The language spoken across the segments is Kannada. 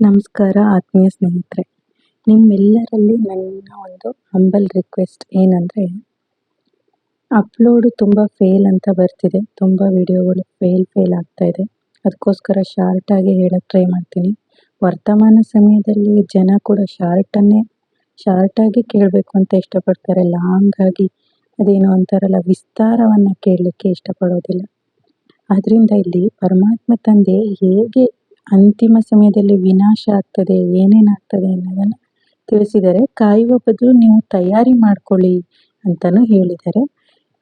ನಮಸ್ಕಾರ, ಆತ್ಮೀಯ ಸ್ನೇಹಿತರೆ. ನಿಮ್ಮೆಲ್ಲರಲ್ಲಿ ನನ್ನ ಒಂದು ಹಂಬಲ್ ರಿಕ್ವೆಸ್ಟ್ ಏನಂದರೆ ಅಪ್ಲೋಡು ತುಂಬ ಫೇಲ್ ಅಂತ ಬರ್ತಿದೆ. ತುಂಬ ವಿಡಿಯೋಗಳು ಫೇಲ್ ಫೇಲ್ ಆಗ್ತಾ ಇದೆ. ಅದಕ್ಕೋಸ್ಕರ ಶಾರ್ಟಾಗಿ ಹೇಳಕ್ಕೆ ಟ್ರೈ ಮಾಡ್ತೀನಿ. ವರ್ತಮಾನ ಸಮಯದಲ್ಲಿ ಜನ ಕೂಡ ಶಾರ್ಟನ್ನೇ ಶಾರ್ಟಾಗಿ ಕೇಳಬೇಕು ಅಂತ ಇಷ್ಟಪಡ್ತಾರೆ. ಲಾಂಗಾಗಿ ಅದೇನೋ ಅಂತಾರಲ್ಲ, ವಿಸ್ತಾರವನ್ನು ಕೇಳಲಿಕ್ಕೆ ಇಷ್ಟಪಡೋದಿಲ್ಲ. ಆದ್ದರಿಂದ ಇಲ್ಲಿ ಪರಮಾತ್ಮ ತಂದೆ ಹೇಗೆ ಅಂತಿಮ ಸಮಯದಲ್ಲಿ ವಿನಾಶ ಆಗ್ತದೆ ಏನೇನಾಗ್ತದೆ ಅನ್ನೋದನ್ನು ತಿಳಿಸಿದ್ದಾರೆ ಕಾಯುವ ಬದಲು ನೀವು ತಯಾರಿ ಮಾಡ್ಕೊಳ್ಳಿ ಅಂತಲೂ ಹೇಳಿದ್ದಾರೆ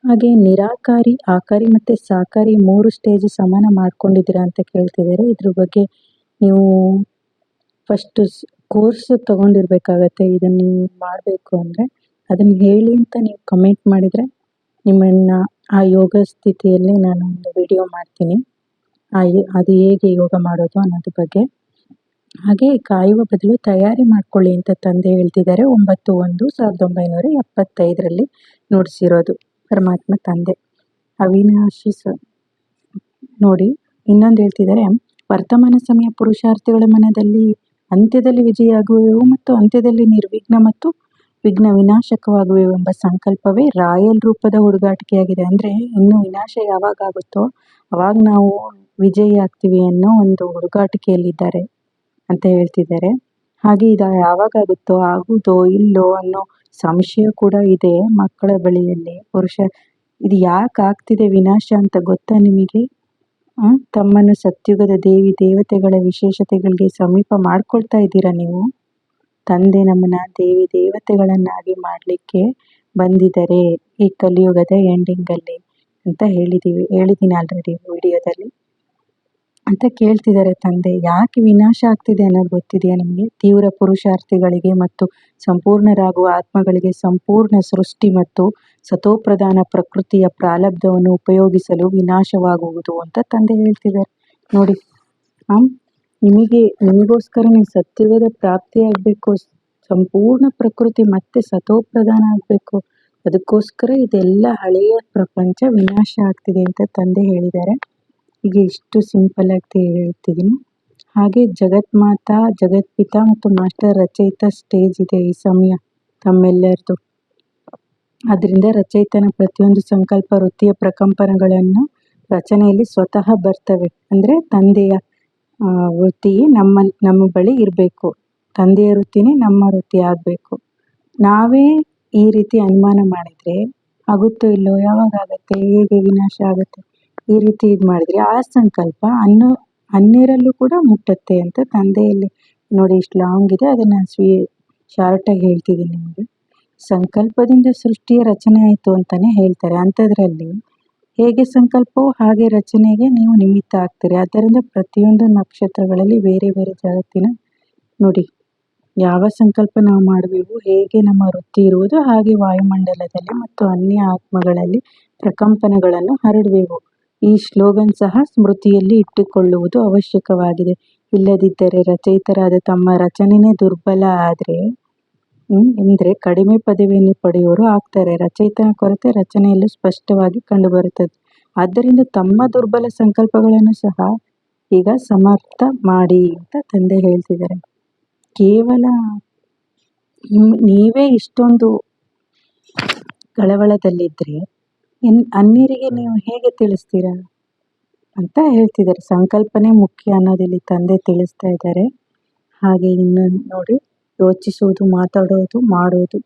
ಹಾಗೆ ನಿರಾಕಾರಿ, ಆಕಾರಿ ಮತ್ತು ಸಾಕಾರಿ ಮೂರು ಸ್ಟೇಜ್ ಸಮಾನ ಮಾಡ್ಕೊಂಡಿದ್ದೀರಾ ಅಂತ ಕೇಳ್ತಿದ್ದಾರೆ ಇದ್ರ ಬಗ್ಗೆ ನೀವು ಫಸ್ಟ್ ಕೋರ್ಸ್ ತೊಗೊಂಡಿರ್ಬೇಕಾಗತ್ತೆ, ಇದನ್ನು ನೀವು ಮಾಡಬೇಕು ಅಂದರೆ. ಅದನ್ನು ಹೇಳಿ ಅಂತ ನೀವು ಕಮೆಂಟ್ ಮಾಡಿದರೆ, ನಿಮ್ಮನ್ನು ಆ ಯೋಗ ಸ್ಥಿತಿಯಲ್ಲಿ ನಾನು ಒಂದು ವಿಡಿಯೋ ಮಾಡ್ತೀನಿ. ಅದು ಹೇಗೆ ಯೋಗ ಮಾಡೋದು ಅನ್ನೋದ್ರ ಬಗ್ಗೆ. ಹಾಗೆ ಕಾಯುವ ಬದಲು ತಯಾರಿ ಮಾಡ್ಕೊಳ್ಳಿ ಅಂತ ತಂದೆ ಹೇಳ್ತಿದ್ದಾರೆ. ಒಂಬತ್ತು ಒಂದು ಸಾವಿರದ ಒಂಬೈನೂರ ಎಪ್ಪತ್ತೈದರಲ್ಲಿ ನುಡಿಸಿರೋದು ಪರಮಾತ್ಮ ತಂದೆ. ಅವಿನಾಶಿ ಸ, ನೋಡಿ, ಇನ್ನೊಂದು ಹೇಳ್ತಿದ್ದಾರೆ. ವರ್ತಮಾನ ಸಮಯ ಪುರುಷಾರ್ಥಿಗಳ ಮನದಲ್ಲಿ ಅಂತ್ಯದಲ್ಲಿ ವಿಜಯ ಆಗುವೆವು ಮತ್ತು ಅಂತ್ಯದಲ್ಲಿ ನಿರ್ವಿಘ್ನ ಮತ್ತು ವಿಘ್ನ ವಿನಾಶಕವಾಗುವೆವೆಂಬ ಸಂಕಲ್ಪವೇ ರಾಯಲ್ ರೂಪದ ಹುಡುಗಾಟಿಕೆಯಾಗಿದೆ. ಅಂದರೆ ಇನ್ನು ವಿನಾಶ ಯಾವಾಗ ಆಗುತ್ತೋ ಅವಾಗ ನಾವು ವಿಜಯಿ ಆಗ್ತೀವಿ ಅನ್ನೋ ಒಂದು ಹುಡುಗಾಟಿಕೆಯಲ್ಲಿದ್ದಾರೆ ಅಂತ ಹೇಳ್ತಿದ್ದಾರೆ. ಹಾಗೆ ಇದು ಯಾವಾಗ ಆಗುತ್ತೋ ಆಗುವುದೋ ಇಲ್ಲೋ ಅನ್ನೋ ಸಂಶಯ ಕೂಡ ಇದೆ ಮಕ್ಕಳ ಬಳಿಯಲ್ಲಿ. ಪುರುಷ, ಇದು ಯಾಕೆ ಆಗ್ತಿದೆ ವಿನಾಶ ಅಂತ ಗೊತ್ತಾ ನಿಮಗೆ? ತಮ್ಮನ್ನು ಸತ್ಯುಗದ ದೇವಿ ದೇವತೆಗಳ ವಿಶೇಷತೆಗಳಿಗೆ ಸಮೀಪ ಮಾಡ್ಕೊಳ್ತಾ ಇದ್ದೀರಾ ನೀವು? ತಂದೆ ನಮ್ಮನ್ನ ದೇವಿ ದೇವತೆಗಳನ್ನಾಗಿ ಮಾಡಲಿಕ್ಕೆ ಬಂದಿದ್ದಾರೆ ಈ ಕಲಿಯುಗದ ಎಂಡಿಂಗಲ್ಲಿ ಅಂತ ಹೇಳಿದೀವಿ ಹೇಳಿದ್ದೀನಿ ಆಲ್ರೆಡಿ ವಿಡಿಯೋದಲ್ಲಿ. ಅಂತ ಕೇಳ್ತಿದ್ದಾರೆ ತಂದೆ, ಯಾಕೆ ವಿನಾಶ ಆಗ್ತಿದೆ ಅನ್ನೋದು ಗೊತ್ತಿದೆಯಾ ನಿಮಗೆ? ತೀವ್ರ ಪುರುಷಾರ್ಥಿಗಳಿಗೆ ಮತ್ತು ಸಂಪೂರ್ಣರಾಗುವ ಆತ್ಮಗಳಿಗೆ ಸಂಪೂರ್ಣ ಸೃಷ್ಟಿ ಮತ್ತು ಸತೋಪ್ರಧಾನ ಪ್ರಕೃತಿಯ ಪ್ರಾಲಬ್ಧವನ್ನು ಉಪಯೋಗಿಸಲು ವಿನಾಶವಾಗುವುದು ಅಂತ ತಂದೆ ಹೇಳ್ತಿದ್ದಾರೆ. ನೋಡಿ ನಿಮಗೆ ನಿಮಗೋಸ್ಕರ ನೀವು ಸತ್ಯವೇದ ಪ್ರಾಪ್ತಿಯಾಗಬೇಕು ಸಂಪೂರ್ಣ ಪ್ರಕೃತಿ ಮತ್ತೆ ಸತೋಪ್ರಧಾನ ಆಗಬೇಕು. ಅದಕ್ಕೋಸ್ಕರ ಇದೆಲ್ಲ ಹಳೆಯ ಪ್ರಪಂಚ ವಿನಾಶ ಆಗ್ತಿದೆ ಅಂತ ತಂದೆ ಹೇಳಿದ್ದಾರೆ. ಈಗ ಇಷ್ಟು ಸಿಂಪಲ್ ಆಗಿ ಹೇಳ್ತಿದ್ದೀನಿ. ಹಾಗೆ ಜಗತ್ ಮಾತಾ ಜಗತ್ಪಿತ ಮತ್ತು ಮಾಸ್ಟರ್ ರಚಯಿತ ಸ್ಟೇಜ್ ಇದೆ ಈ ಸಮಯ ತಮ್ಮೆಲ್ಲರದು ಅದರಿಂದ ರಚಯಿತನ ಪ್ರತಿಯೊಂದು ಸಂಕಲ್ಪ, ವೃತ್ತಿಯ ಪ್ರಕಂಪನಗಳನ್ನು ರಚನೆಯಲ್ಲಿ ಸ್ವತಃ ಬರ್ತವೆ. ಅಂದರೆ ತಂದೆಯ ವೃತ್ತಿ ನಮ್ಮ ನಮ್ಮ ಬಳಿ ಇರಬೇಕು. ತಂದೆಯ ವೃತ್ತಿನೇ ನಮ್ಮ ವೃತ್ತಿ ಆಗಬೇಕು. ನಾವೇ ಈ ರೀತಿ ಅನುಮಾನ ಮಾಡಿದರೆ, ಆಗುತ್ತೋ ಇಲ್ಲೋ ಯಾವಾಗ ಆಗುತ್ತೆ ಹೇಗೆ ವಿನಾಶ ಆಗುತ್ತೆ, ಈ ರೀತಿ ಇದು ಮಾಡಿದರೆ, ಆ ಸಂಕಲ್ಪ ಅನ್ನು, ಅನ್ನೀರಲ್ಲೂ ಕೂಡ ಮುಟ್ಟುತ್ತೆ ಅಂತ ತಂದೆಯಲ್ಲಿ, ನೋಡಿ ಇಷ್ಟು ಲಾಂಗ್ ಇದೆ, ಅದನ್ನು ಸ್ವೀ, ಶಾರ್ಟಾಗಿ ಹೇಳ್ತಿದ್ದೀನಿ ನಿಮಗೆ. ಸಂಕಲ್ಪದಿಂದ ಸೃಷ್ಟಿಯ ರಚನೆ ಆಯಿತು ಅಂತಲೇ ಹೇಳ್ತಾರೆ. ಅಂಥದ್ರಲ್ಲಿ ಹೇಗೆ ಸಂಕಲ್ಪವೋ ಹಾಗೆ ರಚನೆಗೆ ನೀವು ನಿಮಿತ್ತ ಆಗ್ತೀರಿ. ಆದ್ದರಿಂದ ಪ್ರತಿಯೊಂದು ನಕ್ಷತ್ರಗಳಲ್ಲಿ ಬೇರೆ ಬೇರೆ ಜಗತ್ತಿನ ನೋಡಿ. ಯಾವ ಸಂಕಲ್ಪ ನಾವು ಮಾಡಬೇಕು ಹೇಗೆ ನಮ್ಮ ವೃತ್ತಿ ಇರುವುದು, ಹಾಗೆ ವಾಯುಮಂಡಲದಲ್ಲಿ ಮತ್ತು ಅನ್ಯ ಆತ್ಮಗಳಲ್ಲಿ ಪ್ರಕಂಪನಗಳನ್ನು ಹರಡಬೇಕು ಈ ಶ್ಲೋಗನ್ ಸಹ ಸ್ಮೃತಿಯಲ್ಲಿ ಇಟ್ಟುಕೊಳ್ಳುವುದು ಅವಶ್ಯಕವಾಗಿದೆ. ಇಲ್ಲದಿದ್ದರೆ ರಚಯಿತರಾದ ತಮ್ಮ ರಚನೆನೇ ದುರ್ಬಲ ಆದರೆ ಅಂದರೆ ಕಡಿಮೆ ಪದವಿಯನ್ನು ಪಡೆಯುವವರು ಆಗ್ತಾರೆ. ರಚಯಿತನ ಕೊರತೆ ರಚನೆಯಲ್ಲೂ ಸ್ಪಷ್ಟವಾಗಿ ಕಂಡುಬರುತ್ತದೆ. ಆದ್ದರಿಂದ ತಮ್ಮ ದುರ್ಬಲ ಸಂಕಲ್ಪಗಳನ್ನು ಸಹ ಈಗ ಸಮರ್ಥ ಮಾಡಿ ಅಂತ ತಂದೆ ಹೇಳ್ತಿದ್ದಾರೆ. ಕೇವಲ ನೀವೇ ಇಷ್ಟೊಂದು ಕಳವಳದಲ್ಲಿದ್ದರೆ ಇನ್ ಅನ್ಯರಿಗೆ ನೀವು ಹೇಗೆ ತಿಳಿಸ್ತೀರಾ ಅಂತ ಹೇಳ್ತಿದ್ದಾರೆ. ಸಂಕಲ್ಪನೆ ಮುಖ್ಯ ಅನ್ನೋದಿಲ್ಲಿ ತಂದೆ ತಿಳಿಸ್ತಾ ಇದ್ದಾರೆ. ಹಾಗೆ ಇನ್ನೊಂದು ನೋಡಿ. ಯೋಚಿಸುವುದು ಮಾತಾಡೋದು, ಮಾಡೋದು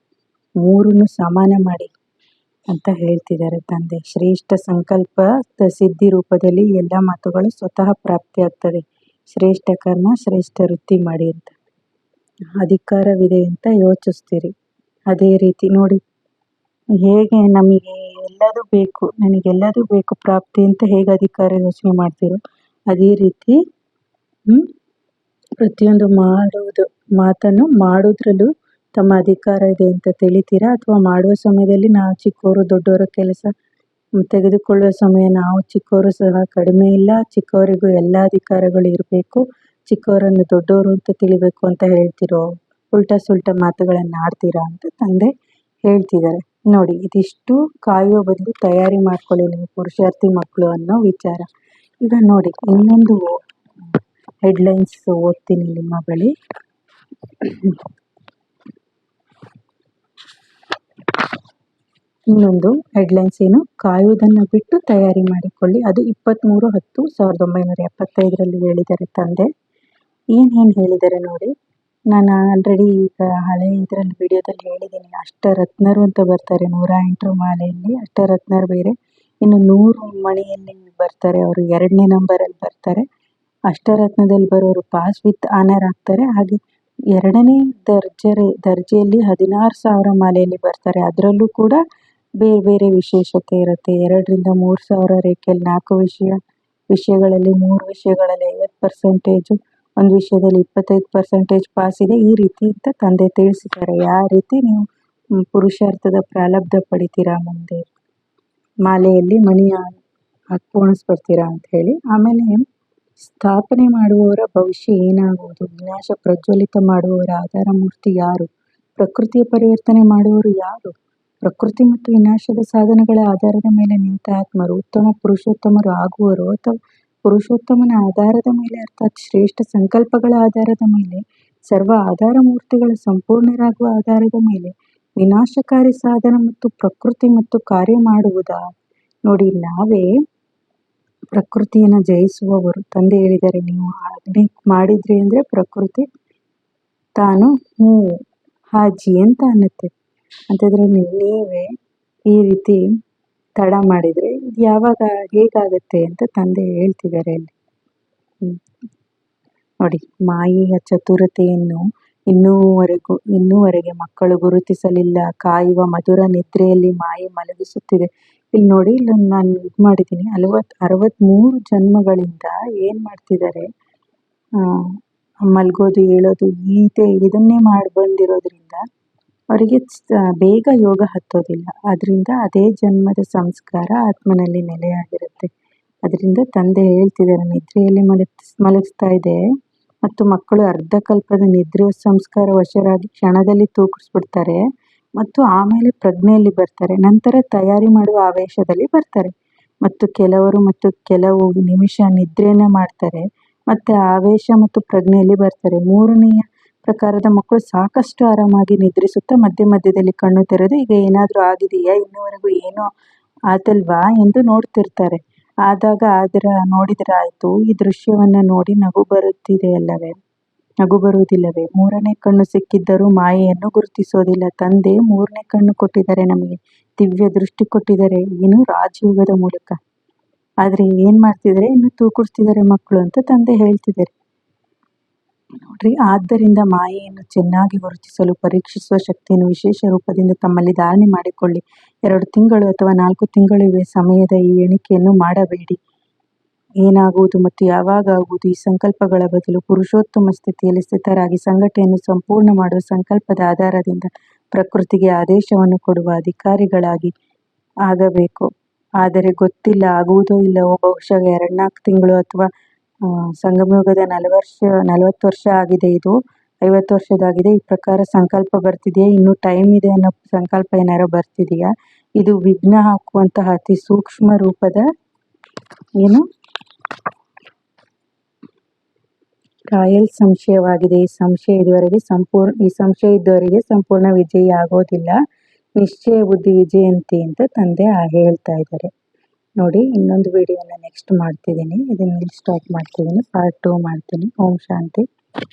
ಮೂರನ್ನು ಸಮಾನ ಮಾಡಿ ಅಂತ ಹೇಳ್ತಿದ್ದಾರೆ ತಂದೆ. ಶ್ರೇಷ್ಠ ಸಂಕಲ್ಪ ಸಿದ್ಧಿ ರೂಪದಲ್ಲಿ ಎಲ್ಲ ಮಾತುಗಳು ಸ್ವತಃ ಪ್ರಾಪ್ತಿಯಾಗ್ತದೆ ಶ್ರೇಷ್ಠ ಕರ್ಮ, ಶ್ರೇಷ್ಠ ವೃತ್ತಿ ಮಾಡಿ ಅಂತ. ಅಧಿಕಾರವಿದೆ ಅಂತ ಯೋಚಿಸ್ತೀರಿ. ಅದೇ ರೀತಿ ನೋಡಿ, ಹೇಗೆ ನಮಗೆ ಎಲ್ಲದೂ ಬೇಕು, ನನಗೆಲ್ಲದೂ ಬೇಕು ಪ್ರಾಪ್ತಿ ಅಂತ ಹೇಗೆ ಅಧಿಕಾರ ಯೋಚನೆ ಮಾಡ್ತೀರೋ, ಅದೇ ರೀತಿ ಪ್ರತಿಯೊಂದು ಮಾಡುವುದು ಮಾತನ್ನು ಮಾಡೋದ್ರಲ್ಲೂ ತಮ್ಮ ಅಧಿಕಾರ ಇದೆ ಅಂತ ತಿಳಿತೀರಾ? ಅಥವಾ ಮಾಡುವ ಸಮಯದಲ್ಲಿ ನಾವು ಚಿಕ್ಕವರು ದೊಡ್ಡವರ ಕೆಲಸ ತೆಗೆದುಕೊಳ್ಳುವ ಸಮಯ ನಾವು ಚಿಕ್ಕವರು ಸಹ ಕಡಿಮೆ ಇಲ್ಲ. ಚಿಕ್ಕವರಿಗೂ ಎಲ್ಲ ಅಧಿಕಾರಗಳು ಇರಬೇಕು. ಚಿಕ್ಕವರನ್ನು ದೊಡ್ಡವರು ಅಂತ ತಿಳಿಬೇಕು ಅಂತ ಹೇಳ್ತಿರೋ ಉಲ್ಟಾ ಸುಲ್ಟಾ ಮಾತುಗಳನ್ನು ಆಡ್ತೀರಾ ಅಂತ ತಂದೆ ಹೇಳ್ತಿದ್ದಾರೆ. ನೋಡಿ, ಇದಿಷ್ಟು ಕಾಯುವ ಬದಲು ತಯಾರಿ ಮಾಡ್ಕೊಳ್ಳಿ ನೀವು ಪುರುಷಾರ್ಥಿ ಮಕ್ಕಳು ಅನ್ನೋ ವಿಚಾರ. ಈಗ ನೋಡಿ, ಇನ್ನೊಂದು ಹೆಡ್ಲೈನ್ಸ್ ಓದ್ತೀನಿ ನಿಮ್ಮ ಬಳಿ. ಇನ್ನೊಂದು ಹೆಡ್ಲೈನ್ಸ್ ಏನು? ಕಾಯುವುದನ್ನು ಬಿಟ್ಟು ತಯಾರಿ ಮಾಡಿಕೊಳ್ಳಿ. ಅದು ಇಪ್ಪತ್ತ್ಮೂರು ಹತ್ತು ಸಾವಿರದ ಒಂಬೈನೂರ ಎಪ್ಪತ್ತೈದರಲ್ಲಿ ಹೇಳಿದ್ದಾರೆ ತಂದೆ. ಏನೇನು ಹೇಳಿದ್ದಾರೆ ನೋಡಿ. ನಾನು ಆಲ್ರೆಡಿ ಈಗ ಹಳೆ ಇದರಲ್ಲಿ ವಿಡಿಯೋದಲ್ಲಿ ಹೇಳಿದ್ದೀನಿ. ಅಷ್ಟರತ್ನರು ಅಂತ ಬರ್ತಾರೆ ನೂರ ಎಂಟರ ಮಾಲೆಯಲ್ಲಿ. ಅಷ್ಟರತ್ನರು ಬೇರೆ. ಇನ್ನು ನೂರು ಮಣಿಯಲ್ಲಿ ಬರ್ತಾರೆ ಅವರು. ಎರಡನೇ ನಂಬರಲ್ಲಿ ಬರ್ತಾರೆ. ಅಷ್ಟರತ್ನದಲ್ಲಿ ಬರೋರು ಪಾಸ್ ವಿತ್ ಆನರ್ ಆಗ್ತಾರೆ. ಹಾಗೆ ಎರಡನೇ ದರ್ಜೆ ದರ್ಜೆಯಲ್ಲಿ ಹದಿನಾರು ಸಾವಿರ ಮಾಲೆಯಲ್ಲಿ ಬರ್ತಾರೆ. ಅದರಲ್ಲೂ ಕೂಡ ಬೇರೆ ಬೇರೆ ವಿಶೇಷತೆ ಇರುತ್ತೆ. ಎರಡರಿಂದ ಮೂರು ಸಾವಿರ ರೇಖೆಯಲ್ಲಿ ನಾಲ್ಕು ವಿಷಯ, ವಿಷಯಗಳಲ್ಲಿ ಮೂರು ವಿಷಯಗಳಲ್ಲಿ ಐವತ್ತು ಪರ್ಸೆಂಟೇಜು ಒಂದು ವಿಷಯದಲ್ಲಿ ಇಪ್ಪತ್ತೈದು ಪರ್ಸೆಂಟೇಜ್ ಪಾಸ್ ಇದೆ. ಈ ರೀತಿ ಅಂತ ತಂದೆ ತಿಳಿಸಿದ್ದಾರೆ. ಯಾವ ರೀತಿ ನೀವು ಪುರುಷಾರ್ಥದ ಪ್ರಾಲಬ್ಧ ಪಡಿತೀರಾ ಮುಂದೆ? ಮಾಲೆಯಲ್ಲಿ ಮಣಿಯ ಪೋಣಿಸ್ಕೊಡ್ತೀರಾ ಅಂತ ಹೇಳಿ. ಆಮೇಲೆ ಸ್ಥಾಪನೆ ಮಾಡುವವರ ಭವಿಷ್ಯ ಏನಾಗುವುದು? ವಿನಾಶ, ಪ್ರಜ್ವಲಿತ ಮಾಡುವವರ ಆಧಾರ ಮೂರ್ತಿ ಯಾರು? ಪ್ರಕೃತಿಯ ಪರಿವರ್ತನೆ ಮಾಡುವವರು ಯಾರು? ಪ್ರಕೃತಿ ಮತ್ತು ವಿನಾಶದ ಸಾಧನಗಳ ಆಧಾರದ ಮೇಲೆ ನಿಂತ ಆತ್ಮರು ಉತ್ತಮ ಪುರುಷೋತ್ತಮರು ಆಗುವರು ಅಥವಾ ಪುರುಷೋತ್ತಮನ ಆಧಾರದ ಮೇಲೆ ಅರ್ಥಾತ್ ಶ್ರೇಷ್ಠ ಸಂಕಲ್ಪಗಳ ಆಧಾರದ ಮೇಲೆ, ಸರ್ವ ಆಧಾರ ಮೂರ್ತಿಗಳ ಸಂಪೂರ್ಣರಾಗುವ ಆಧಾರದ ಮೇಲೆ ವಿನಾಶಕಾರಿ ಸಾಧನ ಮತ್ತು ಪ್ರಕೃತಿ ಮತ್ತು ಕಾರ್ಯ ಮಾಡುವುದಾ? ನೋಡಿ, ನಾವೇ ಪ್ರಕೃತಿಯನ್ನು ಜಯಿಸುವವರು. ತಂದೆ ಹೇಳಿದ್ದಾರೆ, ನೀವು ಆಜ್ಞೆ ಮಾಡಿದ್ರಿ ಅಂದರೆ ಪ್ರಕೃತಿ ತಾನು ಹ್ಞೂ, ಹಾಜಿ ಅಂತ ಅನ್ನತ್ತೆ. ಅಂತಂದರೆ ನೀವೇ ಈ ರೀತಿ ತಡ ಮಾಡಿದರೆ ಇದು ಯಾವಾಗ ಹೇಗಾಗತ್ತೆ ಅಂತ ತಂದೆ ಹೇಳ್ತಿದ್ದಾರೆ ಅಲ್ಲಿ. ನೋಡಿ, ಮಾಯೆಯ ಚತುರತೆಯನ್ನು ಇನ್ನೂವರೆಗೂ, ಇನ್ನೂವರೆಗೆ ಮಕ್ಕಳು ಗುರುತಿಸಲಿಲ್ಲ. ಕಾಯುವ ಮಧುರ ನಿದ್ರೆಯಲ್ಲಿ ಮಾಯೆ ಮಲಗಿಸುತ್ತಿದೆ. ಇಲ್ಲಿ ನೋಡಿ ಇಲ್ಲಿ ನಾನು ಇದು ಮಾಡಿದ್ದೀನಿ ಅರವತ್ ಅರವತ್ತ್ಮೂರು ಜನ್ಮಗಳಿಂದ ಏನು ಮಾಡ್ತಿದ್ದಾರೆ ಮಲಗೋದು, ಹೇಳೋದು, ಈತೆ ಇದನ್ನೇ ಮಾಡಿ ಬಂದಿರೋದ್ರಿಂದ ಅವರಿಗೆ ಬೇಗ ಯೋಗ ಹತ್ತೋದಿಲ್ಲ. ಅದರಿಂದ ಅದೇ ಜನ್ಮದ ಸಂಸ್ಕಾರ ಆತ್ಮನಲ್ಲಿ ನೆಲೆಯಾಗಿರುತ್ತೆ. ಅದರಿಂದ ತಂದೆ ಹೇಳ್ತಿದ್ದಾರೆ ನಿದ್ರೆಯಲ್ಲಿ ಮಲಗಿಸ್ ಮಲಗಿಸ್ತಾ ಇದೆ. ಮತ್ತು ಮಕ್ಕಳು ಅರ್ಧಕಲ್ಪದ ನಿದ್ರೆ ಸಂಸ್ಕಾರ ವಶರಾಗಿ ಕ್ಷಣದಲ್ಲಿ ತೂಗಿಸ್ಬಿಡ್ತಾರೆ ಮತ್ತು ಆಮೇಲೆ ಪ್ರಜ್ಞೆಯಲ್ಲಿ ಬರ್ತಾರೆ. ನಂತರ ತಯಾರಿ ಮಾಡುವ ಆವೇಶದಲ್ಲಿ ಬರ್ತಾರೆ. ಮತ್ತು ಕೆಲವರು ಮತ್ತು ಕೆಲವು ನಿಮಿಷ ನಿದ್ರೆಯನ್ನ ಮಾಡ್ತಾರೆ. ಮತ್ತೆ ಆವೇಶ ಮತ್ತು ಪ್ರಜ್ಞೆಯಲ್ಲಿ ಬರ್ತಾರೆ. ಮೂರನೆಯ ಪ್ರಕಾರದ ಮಕ್ಕಳು ಸಾಕಷ್ಟು ಆರಾಮಾಗಿ ನಿದ್ರಿಸುತ್ತಾ ಮಧ್ಯ ಮಧ್ಯದಲ್ಲಿ ಕಣ್ಣು ತೆರೆದು, ಈಗ ಏನಾದರೂ ಆಗಿದೆಯಾ? ಇನ್ನುವರೆಗೂ ಏನೋ ಆತಲ್ವಾ? ಎಂದು ನೋಡ್ತಿರ್ತಾರೆ. ಆದಾಗ ಅದರ ನೋಡಿದರೆ ಆಯಿತು ಈ ದೃಶ್ಯವನ್ನು ನೋಡಿ ನಗು ಬರುತ್ತಿದೆ ಅಲ್ಲವೇ? ನಗು ಬರುವುದಿಲ್ಲವೇ? ಮೂರನೇ ಕಣ್ಣು ಸಿಕ್ಕಿದ್ದರೂ ಮಾಯೆಯನ್ನು ಗುರುತಿಸೋದಿಲ್ಲ. ತಂದೆ ಮೂರನೇ ಕಣ್ಣು ಕೊಟ್ಟಿದ್ದಾರೆ ನಮಗೆ. ದಿವ್ಯ ದೃಷ್ಟಿ ಕೊಟ್ಟಿದ್ದಾರೆ. ಏನು ರಾಜಯೋಗದ ಮೂಲಕ. ಆದರೆ ಏನು ಮಾಡ್ತಿದ್ದಾರೆ? ಇನ್ನು ತೂಕುಡ್ತಿದ್ದಾರೆ ಮಕ್ಕಳು ಅಂತ ತಂದೆ ಹೇಳ್ತಿದ್ದಾರೆ. ನೋಡ್ರಿ. ಆದ್ದರಿಂದ ಮಾಯೆಯನ್ನು ಚೆನ್ನಾಗಿ ಗುರುತಿಸಲು, ಪರೀಕ್ಷಿಸುವ ಶಕ್ತಿಯನ್ನು ವಿಶೇಷ ರೂಪದಿಂದ ತಮ್ಮಲ್ಲಿ ಧಾರಣೆ ಮಾಡಿಕೊಳ್ಳಿ. ಎರಡು ತಿಂಗಳು ಅಥವಾ ನಾಲ್ಕು ತಿಂಗಳಿವೆ ಸಮಯದ ಈ ಎಣಿಕೆಯನ್ನು ಮಾಡಬೇಡಿ. ಏನಾಗುವುದು ಮತ್ತು ಯಾವಾಗ ಆಗುವುದು ಈ ಸಂಕಲ್ಪಗಳ ಬದಲು ಪುರುಷೋತ್ತಮ ಸ್ಥಿತಿಯಲ್ಲಿ ಸ್ಥಿತರಾಗಿ ಸಂಘಟನೆಯನ್ನು ಸಂಪೂರ್ಣ ಮಾಡುವ ಸಂಕಲ್ಪದ ಆಧಾರದಿಂದ ಪ್ರಕೃತಿಗೆ ಆದೇಶವನ್ನು ಕೊಡುವ ಅಧಿಕಾರಿಗಳಾಗಿ ಆಗಬೇಕು. ಆದರೆ ಗೊತ್ತಿಲ್ಲ, ಆಗುವುದೋ ಇಲ್ಲವೋ ಬಹುಶಃ ಎರಡ್ನಾಲ್ಕು ತಿಂಗಳು ಅಥವಾ ಸಂಗಮಯುಗದ ನಲವರ್ಷ, ನಲವತ್ತು ವರ್ಷ ಆಗಿದೆ ಇದು. ಐವತ್ತು ವರ್ಷದಾಗಿದೆ. ಈ ಪ್ರಕಾರ ಸಂಕಲ್ಪ ಬರ್ತಿದೆಯಾ? ಇನ್ನು ಟೈಮ್ ಇದೆ ಅನ್ನೋ ಸಂಕಲ್ಪ ಏನಾರು ಬರ್ತಿದೆಯಾ? ಇದು ವಿಘ್ನ ಹಾಕುವಂತಹ ಅತಿ ಸೂಕ್ಷ್ಮ ರೂಪದ ಏನು? ಕಾಯಲ್ ಸಂಶಯವಾಗಿದೆ. ಈ ಸಂಶಯ ಇದುವರೆಗೆ ಸಂಪೂರ್ಣ, ಈ ಸಂಶಯ ಇದ್ದವರಿಗೆ ಸಂಪೂರ್ಣ ವಿಜಯ ಆಗೋದಿಲ್ಲ. ನಿಶ್ಚಯ ಬುದ್ಧಿ ವಿಜಯಂತಿ ಅಂತ ತಂದೆ ಹೇಳ್ತಾ ಇದ್ದಾರೆ. ನೋಡಿ ಇನ್ನೊಂದು ವಿಡಿಯೋನ ನೆಕ್ಸ್ಟ್ ಮಾಡ್ತಿದ್ದೀನಿ. ಇದನ್ನ ಇಲ್ಲಿ ಸ್ಟಾಪ್ ಮಾಡ್ತಿದ್ದೀನಿ. ಪಾರ್ಟ್ ಟೂ ಮಾಡ್ತೀನಿ. ಓಂ ಶಾಂತಿ.